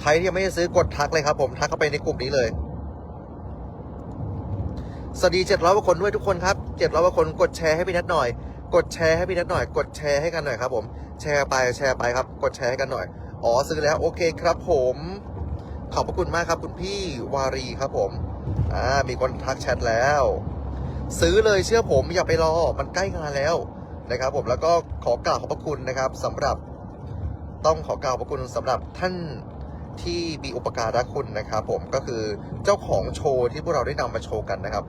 ใครที่ยังไม่ได้ซื้อกดทักเลยครับ ผมทักเข้าไปในกลุ่มนี้เลยสวัสดีเจ็ดร้อยกว่าคนด้วยทุกคนครับเจ็ดร้อยกว่าคนกดแชร์ให้พี่นัทหน่อย กดแชร์ให้พี่นัทหน่อย กดแชร์ให้กันหน่อยครับ ผมแชร์ไปแชร์ไปครับ กดแชร์ให้กันหน่อยอ๋อซื้อแล้วโอเคครับ ผม ขอบพระคุณมากครับคุณพี่วารีครับ ผมอ่ามีคนทักแชทแล้ว ซื้อเลยเชื่อผมอย่าไปรอมันใกล้งานแล้วนะครับ ผมแล้วก็ขอกล่าวขอบพระคุณนะครับสำหรับต้องขอกล่าวขอบพระคุณสำหรับท่าน ที่มีอุปการะคุณนะครับผมก็คือเจ้าของโชว์ที่พวกเราได้นำมาโชว์กันนะครับ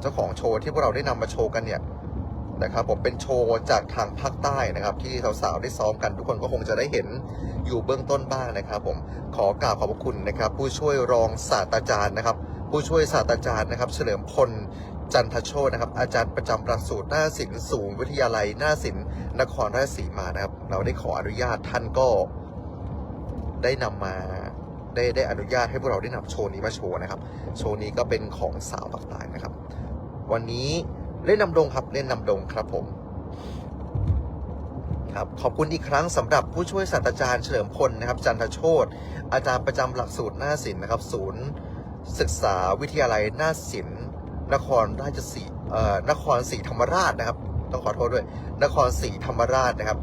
เจ้าของโชว์ที่พวกเราได้นำมาโชว์กันเนี่ยนะครับผมเป็นโชว์จากทางภาคใต้นะครับ ที่สาวๆได้ซ้อมกันทุกคนก็คงจะได้เห็นอยู่เบื้องต้นบ้างนะครับ ผมขอกล่าวขอบคุณนะครับ ผู้ช่วยรองศาสตราจารย์นะครับ ผู้ช่วยศาสตราจารย์นะครับ เฉลิมพลจันทโชตนะครับ อาจารย์ประจำหลักสูตรหน้าศิลป์สูงวิทยาลัยหน้าศิลป์นครราชสีมานะครับ เราได้ขออนุญาตท่านก็ ได้นำมาได้ได้อนุญาตให้พวกเราได้นำโชว์นี้มาโชว์นะครับ โชว์นี้ก็เป็นของสาวปักใต้นะครับ วันนี้เล่นนำดงครับเล่นนำดงครับผมครับขอบคุณอีกครั้งสำหรับผู้ช่วยศาสตราจารย์เฉลิมพลนะครับ จันทโชตอาจารย์ประจำหลักสูตรหน้าศิลป์นะครับ ศูนย์ศึกษาวิทยาลัยหน้าศิลป์นครราชสีเอ่อนครศรีธรรมราชนะครับ ต้องขอโทษด้วย นครศรีธรรมราชนะครับ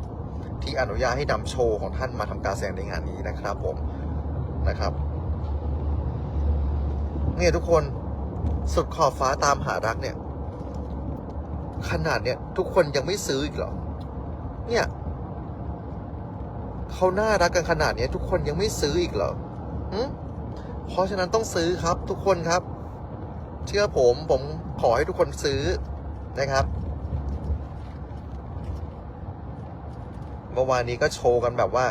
ที่อนุญาตให้นำโชว์ของท่านมาทำการแสดงในงานนี้นะครับผมนะครับเนี่ยทุกคนสุดขอบฟ้าตามหารักเนี่ย ขนาดเนี่ยทุกคนยังไม่ซื้ออีกเหรอ เนี่ยเขาน่ารักกันขนาดเนี้ยทุกคนยังไม่ซื้ออีกเหรอหึเพราะฉะนั้นต้องซื้อครับ ทุกคนครับ เชื่อผมผมขอให้ทุกคนซื้อนะครับ เมื่อวานนี้ก็โชว์กันแบบว่า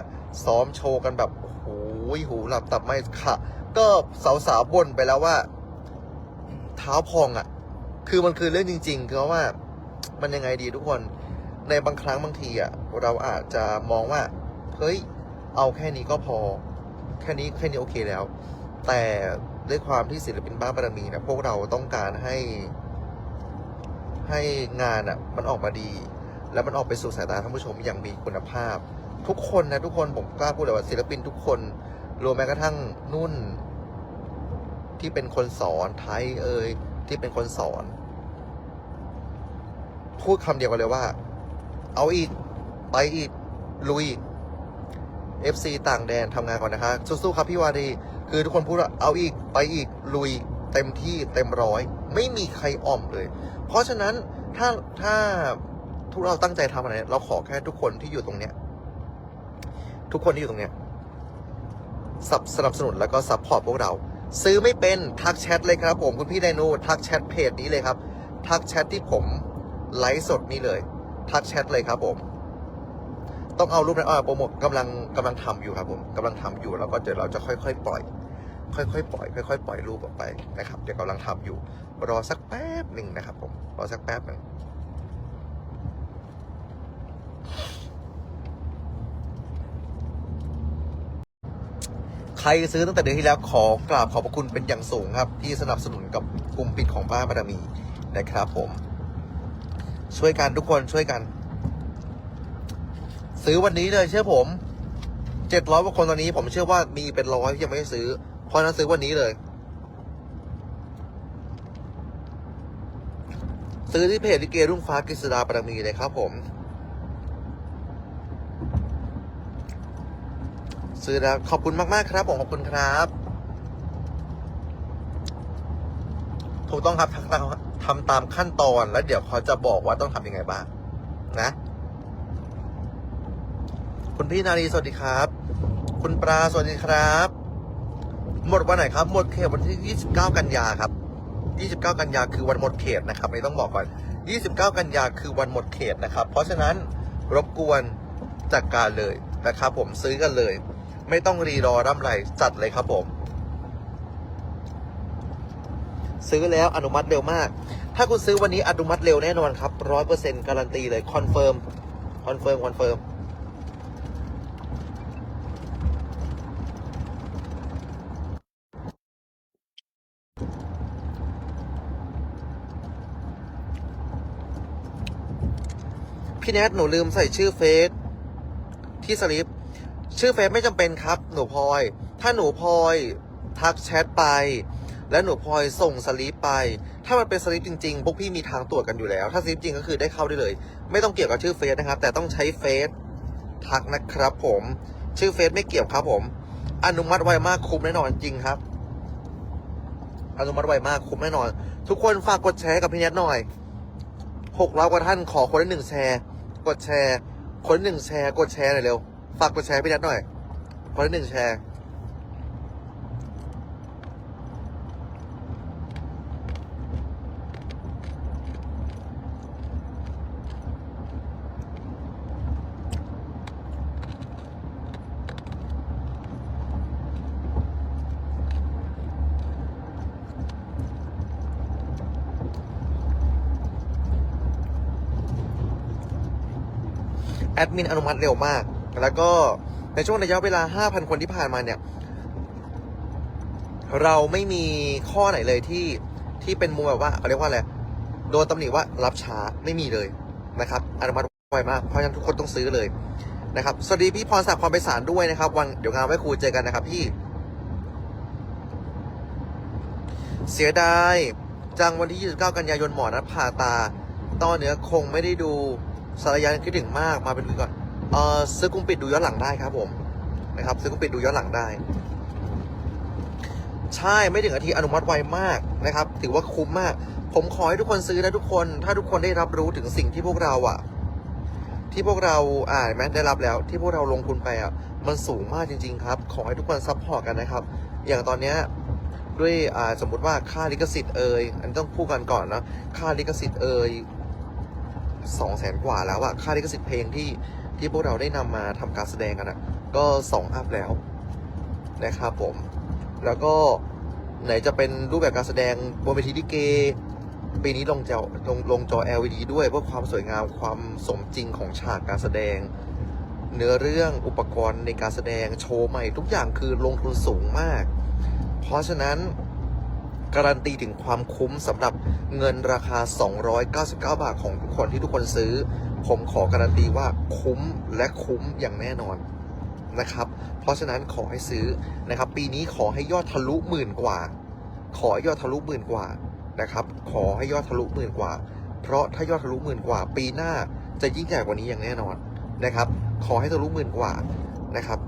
ซ้อมโชว์กันแบบโอ้โหหูหลับตับไม่ค่ะ ก็สาวๆบ่นไปแล้วว่า เท้าพองอะ่ะ คือมันคือเรื่องจริงๆคือว่ามันยังไงดีทุกคนในบางครั้งบางทีอะ่ะเราอาจจะมองว่าเฮ้ยเอาแค่นี้ก็พอ แค่นี้แค่นี้โอเคแล้ว แต่ด้วยความที่ศิลปินบ้าบารมีนะพวกเราต้องการให้ ให้งานอะ่ะ มันออกมาดี แล้วมันออกไปสู่สายตาท่านผู้ชมอย่างมีคุณภาพ ทุกคนนะทุกคนผมกล้าพูดเลยว่าศิลปินทุกคนรวมแม้กระทั่งนุ่น ที่เป็นคนสอนไทยเอ่ยที่เป็นคนสอน พูดคำเดียวกันเลยว่า เอาอีก ไปอีก ลุย FC ต่างแดนทำงานก่อนนะคะสู้ๆครับพี่วารีคือทุกคนพูดว่าเอาอีก ไปอีก ลุย เต็มที่เต็มร้อย ไม่มีใครอ่อมเลย เพราะฉะนั้นถ้าถ้า ทุกเราตั้งใจทำอะไร เราขอแค่ทุกคนที่อยู่ตรงเนี้ย ทุกคนที่อยู่ตรงเนี้ยสนับสนับสนุนแล้วก็ซัพพอร์ตพวกเรา ซื้อไม่เป็นทักแชทเลยครับ ผมคุณพี่ไดโนทักแชทเพจนี้เลยครับ ทักแชทที่ผมไลฟ์สดนี้เลย ทักแชทเลยครับผม ต้องเอารูปนั้นอ่าโปรโมทกำลังกำลังทำอยู่ครับผมกำลังทำอยู่แล้วก็เดี๋ยวเราจะค่อยๆปล่อยค่อยๆปล่อยค่อยๆปล่อยรูปออกไปนะครับ เดี๋ยวกำลังทำอยู่ รอสักแป๊บหนึ่งนะครับผม รอสักแป๊บหนึ่ง ใครซื้อตั้งแต่เดือนที่แล้วขอกราบขอบพระคุณเป็นอย่างสูงครับ ที่สนับสนุนกับกลุ่มปิดของบ้านบารมีนะครับผม ช่วยกันทุกคนช่วยกัน ซื้อวันนี้เลยเชื่อผมเจ็ดร้อยกว่าคนตอนนี้ ผมเชื่อว่ามีเป็นร้อยที่ยังไม่ได้ซื้อ เพราะนั้นซื้อวันนี้เลย ซื้อที่เพจลิเกรุ่งฟ้ากฤษดาปรมีเลยครับผม ซื้อแล้วขอบคุณมากๆครับผมขอบคุณครับถูกต้องครับทำตามทำตามขั้นตอนแล้วเดี๋ยวเขาจะบอกว่าต้องทำยังไงบ้างนะ คุณพี่นารีสวัสดีครับ คุณปลาสวัสดีครับ หมดวันไหนครับ หมดเขตวันที่ 29 กันยาครับ 29 กันยาคือวันหมดเขตนะครับไม่ต้องบอกก่อน 29 กันยาคือวันหมดเขตนะครับ เพราะฉะนั้นรบกวนจัดการเลยนะครับ ผมซื้อกันเลย ไม่ต้องรีรอร่ำไรจัดเลยครับผม ซื้อแล้วอนุมัติเร็วมาก ถ้าคุณซื้อวันนี้อนุมัติเร็วแน่นอนครับร้อยเปอร์เซ็นต์การันตีเลยคอนเฟิร์มคอนเฟิร์มคอนเฟิร์มพี่แนทหนูลืมใส่ชื่อเฟซที่สลิป ชื่อเฟซไม่จำเป็นครับ หนูพลอย ถ้าหนูพลอยทักแชทไป แล้วหนูพลอยส่งสลิปไป ถ้ามันเป็นสลิปจริงๆ พวกพี่มีทางตรวจกันอยู่แล้ว ถ้าสลิปจริงก็คือได้เข้าได้เลย ไม่ต้องเกี่ยวกับชื่อเฟซนะครับ แต่ต้องใช้เฟซทักนะครับผม ชื่อเฟซไม่เกี่ยวครับผม อนุมัติไวมากคุ้มแน่นอนจริงครับ อนุมัติไวมากคุ้มแน่นอน ทุกคนฝากกดแชร์กับพี่แนทหน่อยหกร้อยกว่าท่านขอคนละหนึ่งแชร์ กดแชร์ คนหนึ่งแชร์ กดแชร์หน่อยเร็ว ฝากกดแชร์พี่แนทหน่อยคนละหนึ่งแชร์แอดมินอนุมัติเร็วมาก แล้วก็ในช่วงระยะเวลา 5,000 คนที่ผ่านมาเนี่ย เราไม่มีข้อไหนเลยที่ที่เป็นมุมแบบว่าเขาเรียกว่าอะไรโดนตำหนิว่ารับช้าไม่มีเลยนะครับอนุมัติไวมากเพราะฉะนั้นทุกคนต้องซื้อเลยนะครับสวัสดีพี่พรศักดิ์พรไปสารด้วยนะครับ วันเดี๋ยวงานไว้ครูเจอกันนะครับพี่ เสียดายจังวันที่ 29 กันยายนหมอนัดผ่าตา ต้อเนื้อคงไม่ได้ดูสารยันคิดถึงมากมาเป็นวีก่อน ซื้อกุมปิดดูย้อนหลังได้ครับผมนะครับ ซื้อกุมปิดดูย้อนหลังได้ ใช่ไม่ถึงนาทีอนุมัติไวมากนะครับ ถือว่าคุ้มมาก ผมขอให้ทุกคนซื้อนะทุกคน ถ้าทุกคนได้รับรู้ถึงสิ่งที่พวกเราอะที่พวกเราอ่านไหมได้รับแล้ว ที่พวกเราลงทุนไปอะมันสูงมากจริง ๆ ครับ ขอให้ทุกคนซัพพอร์ตกันนะครับ อย่างตอนเนี้ยด้วยสมมติว่าค่าลิขสิทธิ์เอ่ยอันนต้องพูดกันก่อนนะค่าลิขสิทธิ์เอ่ยสองแสนกว่าแล้วอะค่าลิขสิทธิ์เพลงที่ ที่พวกเราได้นำมาทำการแสดงกันอะก็สองอัพแล้วนะครับผม แล้วก็ไหนจะเป็นรูปแบบการแสดงบนเวทีลิเก ปีนี้ลงจอลงลงจอ LED ด้วยเพื่อความสวยงามความสมจริงของฉากการแสดง เนื้อเรื่องอุปกรณ์ในการแสดงโชว์ใหม่ทุกอย่างคือลงทุนสูงมาก เพราะฉะนั้น การันตีถึงความคุ้มสำหรับเงินราคา 299 บาทของทุกคนที่ทุกคนซื้อ ผมขอการันตีว่าคุ้มและคุ้มอย่างแน่นอนนะครับ เพราะฉะนั้นขอให้ซื้อนะครับ ปีนี้ขอให้ยอดทะลุหมื่นกว่า ขอให้ยอดทะลุหมื่นกว่านะครับ ขอให้ยอดทะลุหมื่นกว่า เพราะถ้ายอดทะลุหมื่นกว่า ปีหน้าจะยิ่งใหญ่กว่านี้อย่างแน่นอนนะครับ ขอให้ทะลุหมื่นกว่านะครับ